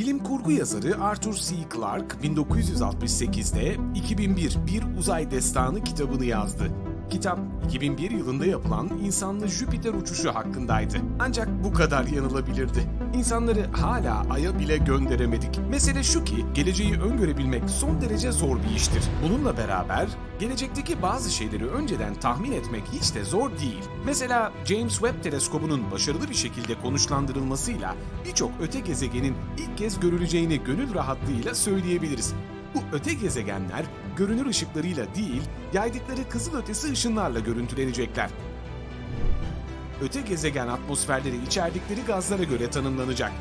Bilim kurgu yazarı Arthur C. Clarke 1968'de 2001 Bir Uzay Destanı kitabını yazdı. Kitap 2001 yılında yapılan insanlı Jüpiter uçuşu hakkındaydı. Ancak bu kadar yanılabilirdi. İnsanları hala Ay'a bile gönderemedik. Mesele şu ki geleceği öngörebilmek son derece zor bir iştir. Bununla beraber gelecekteki bazı şeyleri önceden tahmin etmek hiç de zor değil. Mesela James Webb teleskobunun başarılı bir şekilde konuşlandırılmasıyla birçok öte gezegenin ilk kez görüleceğini gönül rahatlığıyla söyleyebiliriz. Bu öte gezegenler görünür ışıklarıyla değil, yaydıkları kızılötesi ışınlarla görüntülenecekler. Öte gezegen atmosferleri içerdikleri gazlara göre tanımlanacak.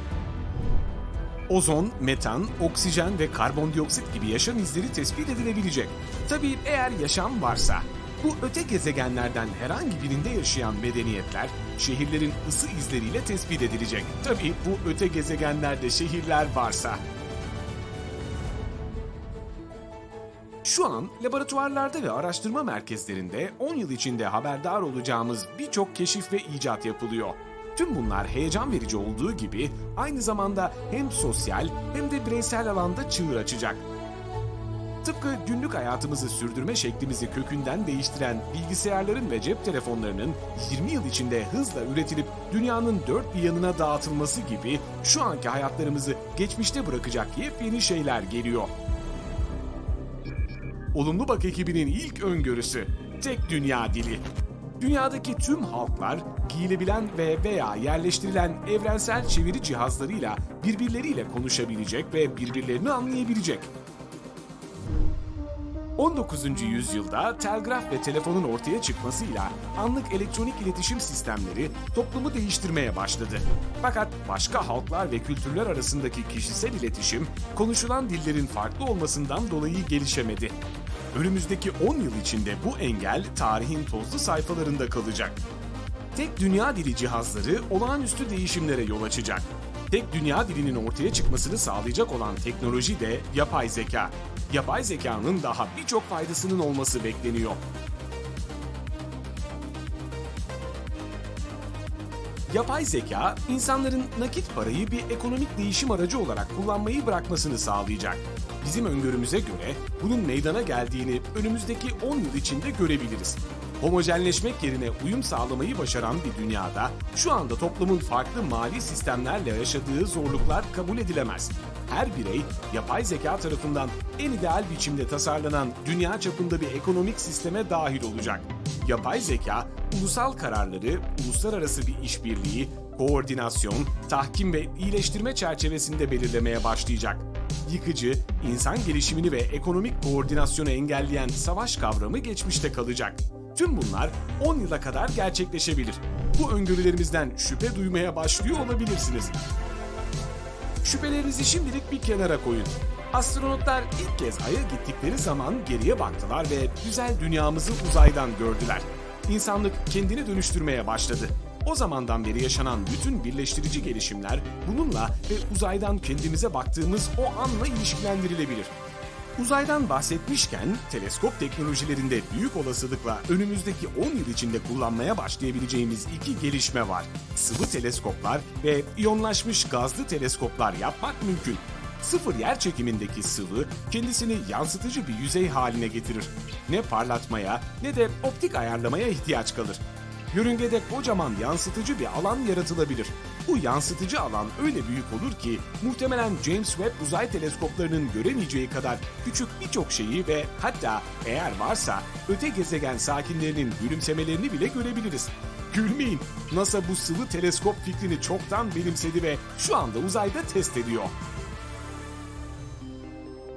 Ozon, metan, oksijen ve karbondioksit gibi yaşam izleri tespit edilebilecek. Tabii eğer yaşam varsa, bu öte gezegenlerden herhangi birinde yaşayan medeniyetler şehirlerin ısı izleriyle tespit edilecek. Tabii bu öte gezegenlerde şehirler varsa. Şu an laboratuvarlarda ve araştırma merkezlerinde 10 yıl içinde haberdar olacağımız birçok keşif ve icat yapılıyor. Tüm bunlar heyecan verici olduğu gibi aynı zamanda hem sosyal hem de bireysel alanda çığır açacak. Tıpkı günlük hayatımızı sürdürme şeklimizi kökünden değiştiren bilgisayarların ve cep telefonlarının 20 yıl içinde hızla üretilip dünyanın dört bir yanına dağıtılması gibi şu anki hayatlarımızı geçmişte bırakacak yepyeni şeyler geliyor. Olumlu Bak ekibinin ilk öngörüsü tek dünya dili. Dünyadaki tüm halklar giyilebilen ve veya yerleştirilen evrensel çeviri cihazlarıyla birbirleriyle konuşabilecek ve birbirlerini anlayabilecek. 19. yüzyılda telgraf ve telefonun ortaya çıkmasıyla anlık elektronik iletişim sistemleri toplumu değiştirmeye başladı. Fakat başka halklar ve kültürler arasındaki kişisel iletişim konuşulan dillerin farklı olmasından dolayı gelişemedi. Önümüzdeki 10 yıl içinde bu engel tarihin tozlu sayfalarında kalacak. Tek dünya dili cihazları olağanüstü değişimlere yol açacak. Tek dünya dilinin ortaya çıkmasını sağlayacak olan teknoloji de yapay zeka. Yapay zekanın daha birçok faydasının olması bekleniyor. Yapay zeka, insanların nakit parayı bir ekonomik değişim aracı olarak kullanmayı bırakmasını sağlayacak. Bizim öngörümüze göre bunun meydana geldiğini önümüzdeki 10 yıl içinde görebiliriz. Homojenleşmek yerine uyum sağlamayı başaran bir dünyada şu anda toplumun farklı mali sistemlerle yaşadığı zorluklar kabul edilemez. Her birey yapay zeka tarafından en ideal biçimde tasarlanan dünya çapında bir ekonomik sisteme dahil olacak. Yapay zeka, ulusal kararları uluslararası bir işbirliği, koordinasyon, tahkim ve iyileştirme çerçevesinde belirlemeye başlayacak. Yıkıcı, insan gelişimini ve ekonomik koordinasyonu engelleyen savaş kavramı geçmişte kalacak. Tüm bunlar 10 yıla kadar gerçekleşebilir. Bu öngörülerimizden şüphe duymaya başlıyor olabilirsiniz. Şüphelerinizi şimdilik bir kenara koyun. Astronotlar ilk kez Ay'a gittikleri zaman geriye baktılar ve güzel dünyamızı uzaydan gördüler. İnsanlık kendini dönüştürmeye başladı. O zamandan beri yaşanan bütün birleştirici gelişimler bununla ve uzaydan kendimize baktığımız o anla ilişkilendirilebilir. Uzaydan bahsetmişken teleskop teknolojilerinde büyük olasılıkla önümüzdeki 10 yıl içinde kullanmaya başlayabileceğimiz iki gelişme var. Sıvı teleskoplar ve iyonlaşmış gazlı teleskoplar yapmak mümkün. Sıfır yer çekimindeki sıvı kendisini yansıtıcı bir yüzey haline getirir. Ne parlatmaya ne de optik ayarlamaya ihtiyaç kalır. Yörüngede kocaman yansıtıcı bir alan yaratılabilir. Bu yansıtıcı alan öyle büyük olur ki muhtemelen James Webb uzay teleskoplarının göremeyeceği kadar küçük birçok şeyi ve hatta eğer varsa öte gezegen sakinlerinin gülümsemelerini bile görebiliriz. Gülmeyin. NASA bu sıvı teleskop fikrini çoktan benimsedi ve şu anda uzayda test ediyor.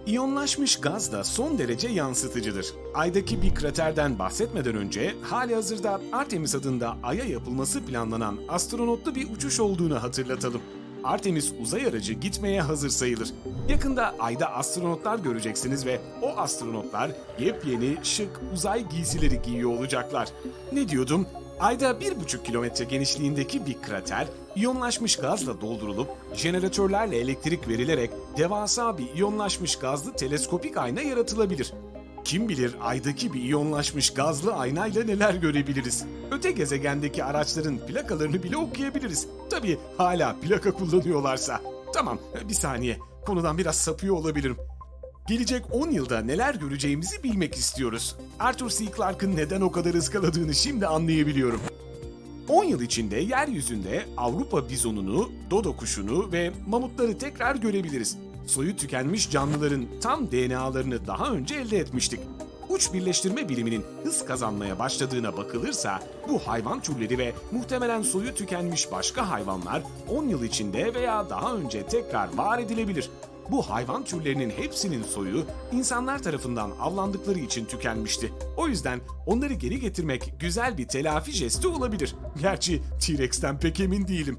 İyonlaşmış gaz da son derece yansıtıcıdır. Ay'daki bir kraterden bahsetmeden önce hali hazırda Artemis adında Ay'a yapılması planlanan astronotlu bir uçuş olduğunu hatırlatalım. Artemis uzay aracı gitmeye hazır sayılır. Yakında Ay'da astronotlar göreceksiniz ve o astronotlar yepyeni şık uzay giysileri giyiyor olacaklar. Ne diyordum? Ayda 1,5 kilometre genişliğindeki bir krater, iyonlaşmış gazla doldurulup jeneratörlerle elektrik verilerek devasa bir iyonlaşmış gazlı teleskopik ayna yaratılabilir. Kim bilir aydaki bir iyonlaşmış gazlı aynayla neler görebiliriz. Öte gezegendeki araçların plakalarını bile okuyabiliriz. Tabii hala plaka kullanıyorlarsa. Tamam, bir saniye. Konudan biraz sapıyor olabilirim. Gelecek 10 yılda neler göreceğimizi bilmek istiyoruz. Arthur C. Clarke'ın neden o kadar ıskaladığını şimdi anlayabiliyorum. 10 yıl içinde yeryüzünde Avrupa bizonunu, dodo kuşunu ve mamutları tekrar görebiliriz. Soyu tükenmiş canlıların tam DNA'larını daha önce elde etmiştik. Uç birleştirme biliminin hız kazanmaya başladığına bakılırsa bu hayvan türleri ve muhtemelen soyu tükenmiş başka hayvanlar 10 yıl içinde veya daha önce tekrar var edilebilir. Bu hayvan türlerinin hepsinin soyu insanlar tarafından avlandıkları için tükenmişti. O yüzden onları geri getirmek güzel bir telafi jesti olabilir. Gerçi T-Rex'ten pek emin değilim.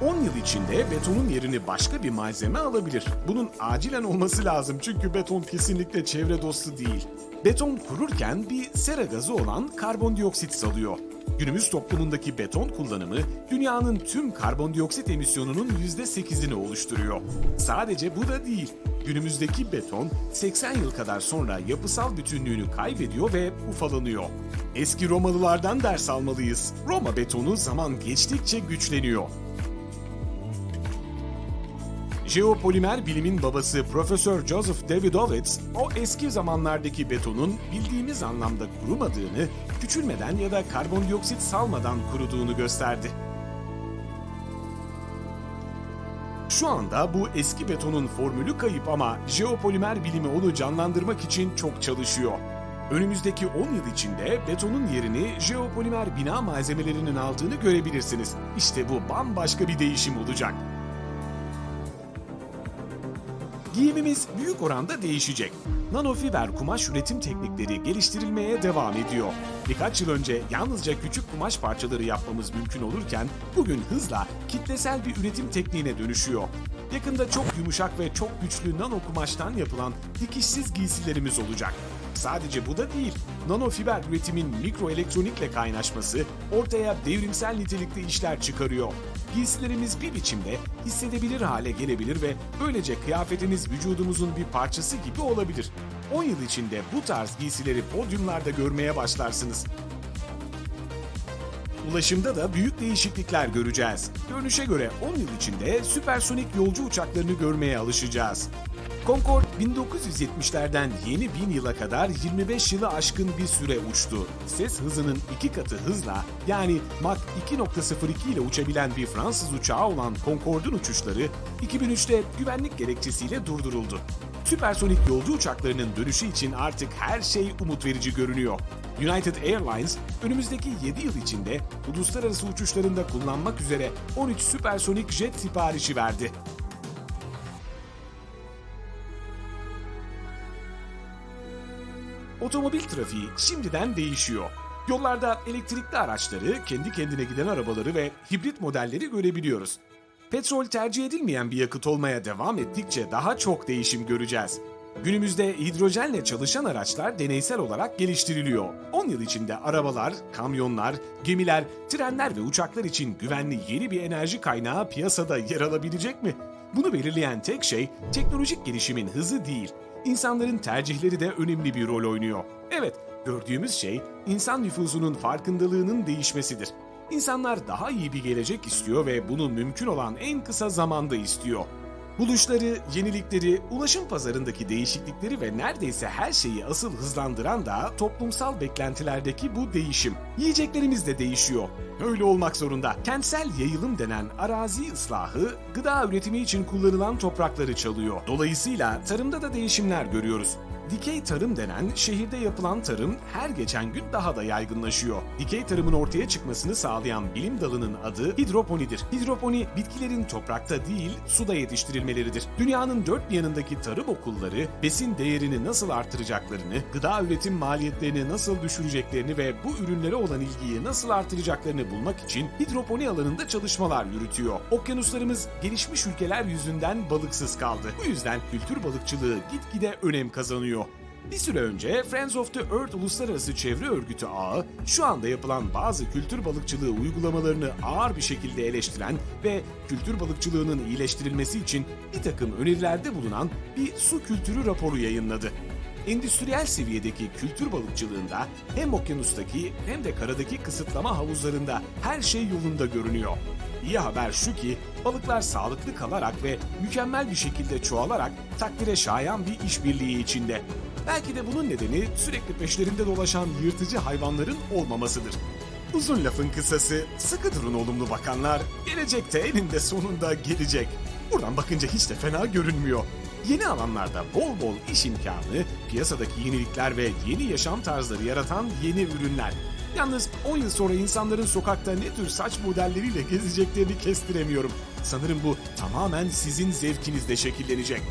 10 yıl içinde betonun yerini başka bir malzeme alabilir. Bunun acilen olması lazım çünkü beton kesinlikle çevre dostu değil. Beton kururken bir sera gazı olan karbondioksit salıyor. Günümüz toplumundaki beton kullanımı dünyanın tüm karbondioksit emisyonunun %8'ini oluşturuyor. Sadece bu da değil. Günümüzdeki beton 80 yıl kadar sonra yapısal bütünlüğünü kaybediyor ve ufalanıyor. Eski Romalılardan ders almalıyız. Roma betonu zaman geçtikçe güçleniyor. Jeopolimer bilimin babası Profesör Joseph Davidovitz, o eski zamanlardaki betonun bildiğimiz anlamda kurumadığını, küçülmeden ya da karbondioksit salmadan kuruduğunu gösterdi. Şu anda bu eski betonun formülü kayıp ama jeopolimer bilimi onu canlandırmak için çok çalışıyor. Önümüzdeki 10 yıl içinde betonun yerini jeopolimer bina malzemelerinin aldığını görebilirsiniz. İşte bu bambaşka bir değişim olacak. Giyimimiz büyük oranda değişecek. Nanofiber kumaş üretim teknikleri geliştirilmeye devam ediyor. Birkaç yıl önce yalnızca küçük kumaş parçaları yapmamız mümkün olurken bugün hızla kitlesel bir üretim tekniğine dönüşüyor. Yakında çok yumuşak ve çok güçlü nano kumaştan yapılan dikişsiz giysilerimiz olacak. Sadece bu da değil, nanofiber üretimin mikroelektronikle kaynaşması ortaya devrimsel nitelikte işler çıkarıyor. Giysilerimiz bir biçimde hissedebilir hale gelebilir ve böylece kıyafetimiz vücudumuzun bir parçası gibi olabilir. 10 yıl içinde bu tarz giysileri podyumlarda görmeye başlarsınız. Ulaşımda da büyük değişiklikler göreceğiz. Görünüşe göre 10 yıl içinde süpersonik yolcu uçaklarını görmeye alışacağız. Concorde 1970'lerden yeni bin yıla kadar 25 yılı aşkın bir süre uçtu. Ses hızının iki katı hızla yani Mach 2.02 ile uçabilen bir Fransız uçağı olan Concorde'un uçuşları 2003'te güvenlik gerekçesiyle durduruldu. Süpersonik yolcu uçaklarının dönüşü için artık her şey umut verici görünüyor. United Airlines önümüzdeki 7 yıl içinde uluslararası uçuşlarında kullanmak üzere 13 süpersonik jet siparişi verdi. Otomobil trafiği şimdiden değişiyor. Yollarda elektrikli araçları, kendi kendine giden arabaları ve hibrit modelleri görebiliyoruz. Petrol tercih edilmeyen bir yakıt olmaya devam ettikçe daha çok değişim göreceğiz. Günümüzde hidrojenle çalışan araçlar deneysel olarak geliştiriliyor. 10 yıl içinde arabalar, kamyonlar, gemiler, trenler ve uçaklar için güvenli yeni bir enerji kaynağı piyasada yer alabilecek mi? Bunu belirleyen tek şey teknolojik gelişimin hızı değil, İnsanların tercihleri de önemli bir rol oynuyor. Evet, gördüğümüz şey insan nüfusunun farkındalığının değişmesidir. İnsanlar daha iyi bir gelecek istiyor ve bunu mümkün olan en kısa zamanda istiyor. Buluşları, yenilikleri, ulaşım pazarındaki değişiklikleri ve neredeyse her şeyi asıl hızlandıran da toplumsal beklentilerdeki bu değişim. Yiyeceklerimiz de değişiyor. Öyle olmak zorunda. Kentsel yayılım denen arazi ıslahı, gıda üretimi için kullanılan toprakları çalıyor. Dolayısıyla tarımda da değişimler görüyoruz. Dikey tarım denen şehirde yapılan tarım her geçen gün daha da yaygınlaşıyor. Dikey tarımın ortaya çıkmasını sağlayan bilim dalının adı hidroponidir. Hidroponi bitkilerin toprakta değil suda yetiştirilmeleridir. Dünyanın dört bir yanındaki tarım okulları besin değerini nasıl artıracaklarını, gıda üretim maliyetlerini nasıl düşüreceklerini ve bu ürünlere olan ilgiyi nasıl artıracaklarını bulmak için hidroponi alanında çalışmalar yürütüyor. Okyanuslarımız gelişmiş ülkeler yüzünden balıksız kaldı. Bu yüzden kültür balıkçılığı gitgide önem kazanıyor. Bir süre önce Friends of the Earth Uluslararası Çevre Örgütü ağı, şu anda yapılan bazı kültür balıkçılığı uygulamalarını ağır bir şekilde eleştiren ve kültür balıkçılığının iyileştirilmesi için bir takım önerilerde bulunan bir su kültürü raporu yayınladı. Endüstriyel seviyedeki kültür balıkçılığında hem okyanustaki hem de karadaki kısıtlama havuzlarında her şey yolunda görünüyor. İyi haber şu ki balıklar sağlıklı kalarak ve mükemmel bir şekilde çoğalarak takdire şayan bir işbirliği içinde. Belki de bunun nedeni sürekli peşlerinde dolaşan yırtıcı hayvanların olmamasıdır. Uzun lafın kısası, sıkı durun olumlu bakanlar. Gelecekte eninde sonunda gelecek. Buradan bakınca hiç de fena görünmüyor. Yeni alanlarda bol bol iş imkanı, piyasadaki yenilikler ve yeni yaşam tarzları yaratan yeni ürünler. Yalnız 10 yıl sonra insanların sokakta ne tür saç modelleriyle gezeceklerini kestiremiyorum. Sanırım bu tamamen sizin zevkinizde şekillenecek.